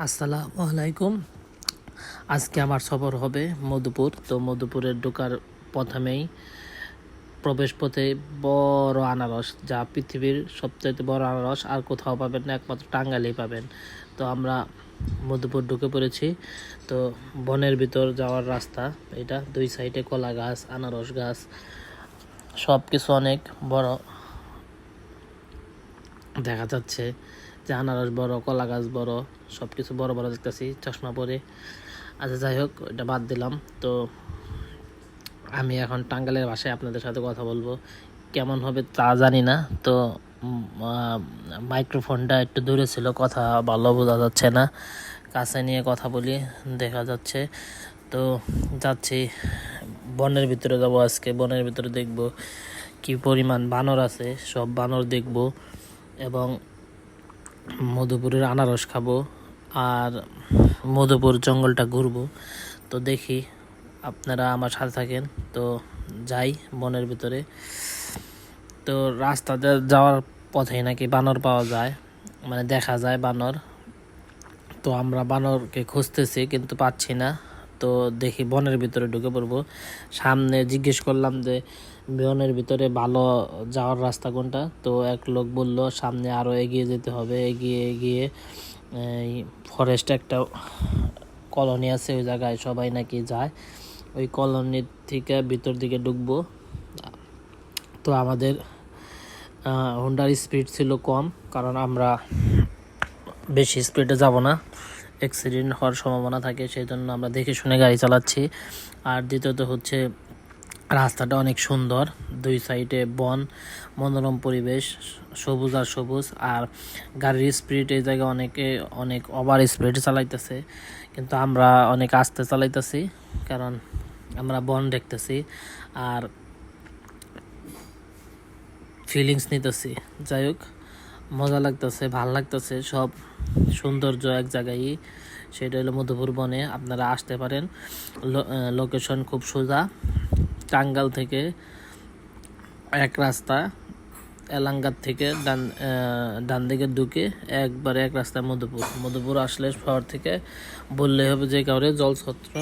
আসসালামু আলাইকুম। আজকে আমার সফর হবে মধুপুর। তো মধুপুরের ঢোকার প্রথমেই প্রবেশ পথে বড় আনারস, যা পৃথিবীর সবচাইতে বড় আনারস, আর কোথাও পাবেন না, একমাত্র টাঙ্গাইলেই পাবেন। তো আমরা মধুপুর ঢুকে পড়েছি। তো বনের ভিতর যাওয়ার রাস্তা এটা। দুই সাইডে কলা গাছ, আনারস গাছ সব কিছু অনেক বড়। দেখা যাচ্ছে যে আনারস বড়, কলা গাছ বড় সব কিছু বড় বড় দেখতেছি, চশমা পরে। আচ্ছা যাই হোক, এটা বাদ দিলাম। তো আমি এখন টাঙ্গালের ভাষায় আপনাদের সাথে কথা বলব। কেমন হবে তা জানি না। তো মাইক্রোফোনটা একটু দূরে ছিল, কথা ভালো বোঝা যাচ্ছে না। কাছে নিয়ে কথা বলি, দেখা যাচ্ছে। তো যাচ্ছি, বনের ভিতরে যাব আজকে। বনের ভিতরে দেখব কি পরিমাণ বানর আছে, সব বানর দেখব। এবং মধুপুরের আনারস খাব আর মধুপুর জঙ্গলটা ঘুরবো। তো দেখি আপনারা আমার সাথে থাকেন। তো যাই বনের ভিতরে। তো রাস্তাতে যাওয়ার পথে নাকি বানর পাওয়া যায়। মানে দেখা যায় বানর। তো আমরা বানরকে খুঁজতেছি কিন্তু পাচ্ছি না। তো দেখি বনের ভিতরে ঢুকে পড়ব। সামনে জিজ্ঞেস করলাম যে বনের ভিতরে ভালো যাওয়ার রাস্তা কোনটা? তো এক লোক বলল, সামনে আরও এগিয়ে যেতে হবে। এগিয়ে এগিয়ে ফরেস্ট একটা কলোনি আছে ওই জায়গায় সবাই নাকি যায়। ওই কলোনির থেকে ভিতর দিকে ঢুকবো। তো আমাদের হোন্ডার স্পিড ছিল কম, কারণ আমরা বেশি স্পিডে যাব না। অ্যাক্সিডেন্ট হওয়ার সম্ভাবনা থাকে সেই জন্য আমরা দেখে শুনে গাড়ি চালাচ্ছি। আর দ্বিতীয়ত হচ্ছে রাস্তাটা অনেক সুন্দর। দুই সাইডে বন, মনোরম পরিবেশ, সবুজ আর সবুজ। আর গাড়ির স্পিড এই জায়গায় অনেকে, অনেক ওভার স্পিড চালাইতেছে। কিন্তু আমরা অনেক আস্তে চালাইতেছি, কারণ আমরা বন দেখতেছি আর ফিলিংস নিতেছি। যাই হোক, মজা লাগতেছে, ভালো লাগতেছে। সব সৌন্দর্য এক জায়গায় সেটা হলো মধুপুর বনে। আপনারা আসতে পারেন। লোকেশন খুব সোজা। টাঙ্গাল থেকে এক রাস্তা এলাঙ্গার থেকে ডান ডান দিকে ঢুকে একবারে এক রাস্তায় মধুপুর। মধুপুর আসলে শহর থেকে বললে হবে যে কাউরে জলছত্র।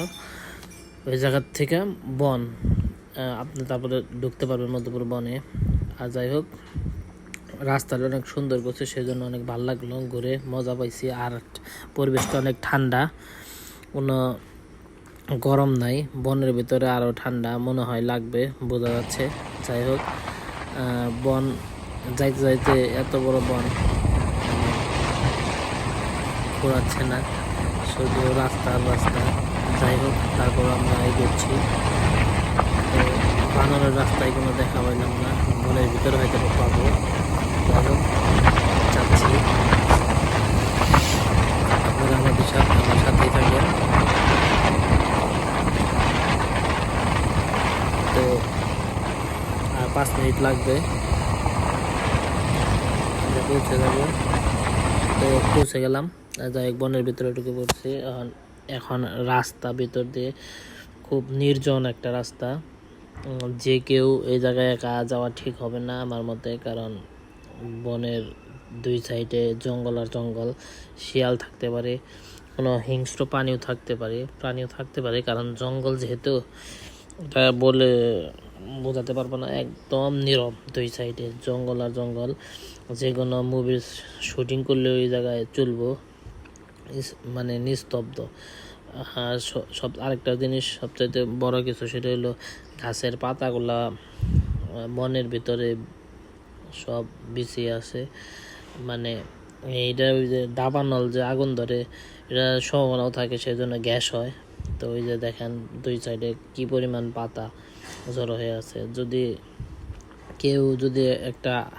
ওই জায়গার থেকে বন আপনি তারপরে ঢুকতে পারবেন মধুপুর বনে। আর যাই হোক, রাস্তাটা অনেক সুন্দর করছে সেই জন্য অনেক ভালো লাগল। ঘুরে মজা পাইছি। আর পরিবেশটা অনেক ঠান্ডা। কোনো গরম নাই, বনের ভিতরে আরও ঠান্ডা, মনে হয় লাগবে, বোঝা যাচ্ছে। যাই হোক বন, যাইতে যাইতে এত বড় বন, ঘোরাচ্ছে না, শুধু রাস্তা রাস্তা। যাই হোক, তারপর আমরা এগোচ্ছি। তো বানরের রাস্তায় কোনো দেখা পাইলাম না, বনের ভিতরে হয়তো পাবো। যাই হোক, যাচ্ছি। আমাদের সাথে আমার সাথেই থাকেন তো আর পাঁচ মিনিট লাগবে। পৌঁছে যাব। তো পৌঁছে গেলাম। যাই বনের ভিতরে ঢুকে পড়ছি। এখন এখন রাস্তা ভিতর দিয়ে খুব নির্জন একটা রাস্তা। যে কেউ এই জায়গায় একা যাওয়া ঠিক হবে না আমার মতে, কারণ বনের দুই সাইডে জঙ্গল আর জঙ্গল, শিয়াল থাকতে পারে, কোনো হিংস্র প্রাণীও থাকতে পারে, প্রাণীও থাকতে পারে, কারণ জঙ্গল যেহেতু, এটা বলে বোঝাতে পারব না, একদম নীরব দুই সাইডে জঙ্গল আর জঙ্গল। যে কোনো মুভির শুটিং করলে ওই জায়গায় চলবো মানে নিস্তব্ধ। আর সব, আরেকটা জিনিস সবচাইতে বড় কিছু সেটা হলো ঘাসের পাতাগুলা, বনের ভিতরে সব বিছিয়ে আছে। মানে এইটা ওই যে দাবানল যে আগুন ধরে, এটা সম্ভাবনাও থাকে সেই জন্য গ্যাস হয়। তো ওই যে দেখেন দুই সাইডে কি পরিমাণ পাতা। জড়ো হয়ে আছে। যদি কেউ যদি একটা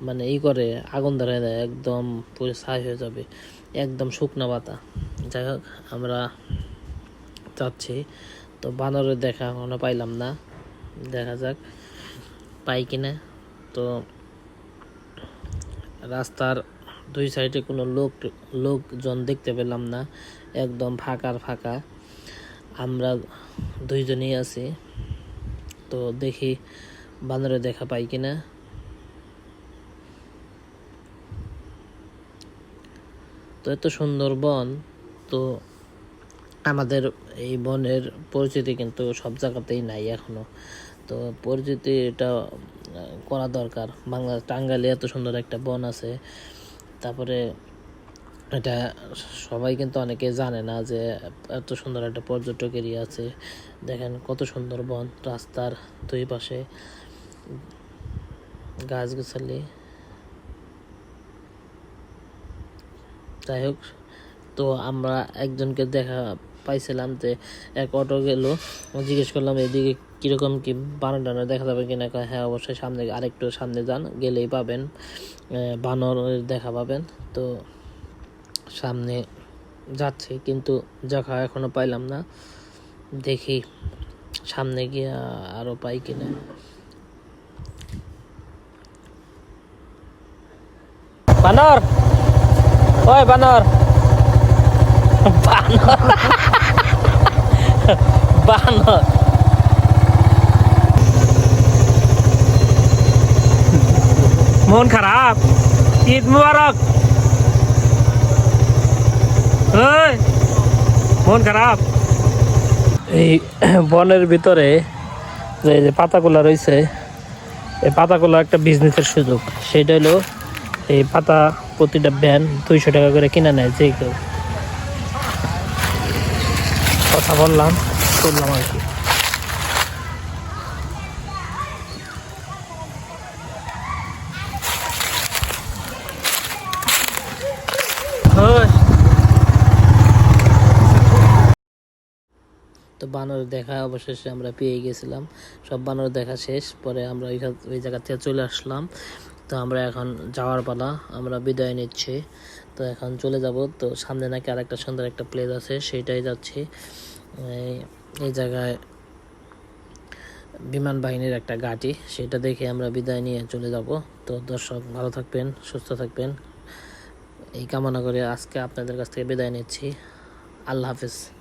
মানে ই করে, আগুন ধরে দেয়, একদম পুরো ছাই হয়ে যাবে, একদম শুকনো পাতা। যাই হোক, আমরা যাচ্ছি। তো বানরের দেখা এখনও পাইলাম না। দেখা যাক, পাই কিনা। তো রাস্তার দুই সাইডে কোনো লোক, লোকজন দেখতে পেলাম না। একদম ফাঁকার ফাঁকা। আমরা দুইজনেই আছি। তো দেখি বানরে দেখা পাই কিনা। তো এত সুন্দর বন, তো আমাদের এই বনের পরিচিতি কিন্তু সব জায়গাতেই নাই এখনও। তো পরিচিতি এটা করা দরকার। বাংলা টাঙ্গাইলে এত সুন্দর একটা বন আছে। তারপরে এটা সবাই কিন্তু অনেকে জানে না যে এত সুন্দর একটা পর্যটক এরিয়া আছে। দেখেন কত সুন্দর বন, রাস্তার দুই পাশে গাছগাছালি। যাই হোক, তো আমরা একজনকে দেখা পাইছিলাম যে এক অটো গেল। জিজ্ঞেস করলাম, এদিকে কীরকম কি বানর টানর দেখা যাবে কিনা? হ্যাঁ অবশ্যই সামনে, আরেকটু সামনে যান, গেলেই পাবেন বানর দেখা পাবেন। তো সামনে যাচ্ছে, কিন্তু দেখা এখনও পাইলাম না। দেখি সামনে গিয়ে আরও পাই কিনা। বানর! ওই বানর! বানর! বানর মন খারাপ? ঈদ মুবারক! ওই, মন খারাপ। এই বনের ভিতরে যে যে পাতাগুলা রয়েছে এই পাতাগুলো একটা বিজনেসের সুযোগ। সেটা হলো এই পাতা প্রতিটা ব্যান দুইশো টাকা করে কিনে নেয় যে কেউ। কথা বললাম শুনলাম আর কি। তো বানর দেখা অবশেষে আমরা পেয়ে গেছিলাম। সব বানর দেখা শেষ, পরে আমরা ওই জায়গা থেকে চলে আসলাম। তো আমরা এখন যাওয়ার পালা, আমরা বিদায় নিচ্ছি। তো এখন চলে যাব, তো সামনে নাকি আরেকটা সুন্দর একটা প্লেস আছে সেইটাই যাচ্ছি। এই- জায়গায় বিমান বাহিনীর একটা ঘাঁটি, সেটা দেখে আমরা বিদায় নিয়ে চলে যাব। তো দর্শক, ভালো থাকবেন, সুস্থ থাকবেন। এই কামনা করে আজকে আপনাদের কাছ থেকে বিদায় নিচ্ছি। আল্লাহ হাফিজ।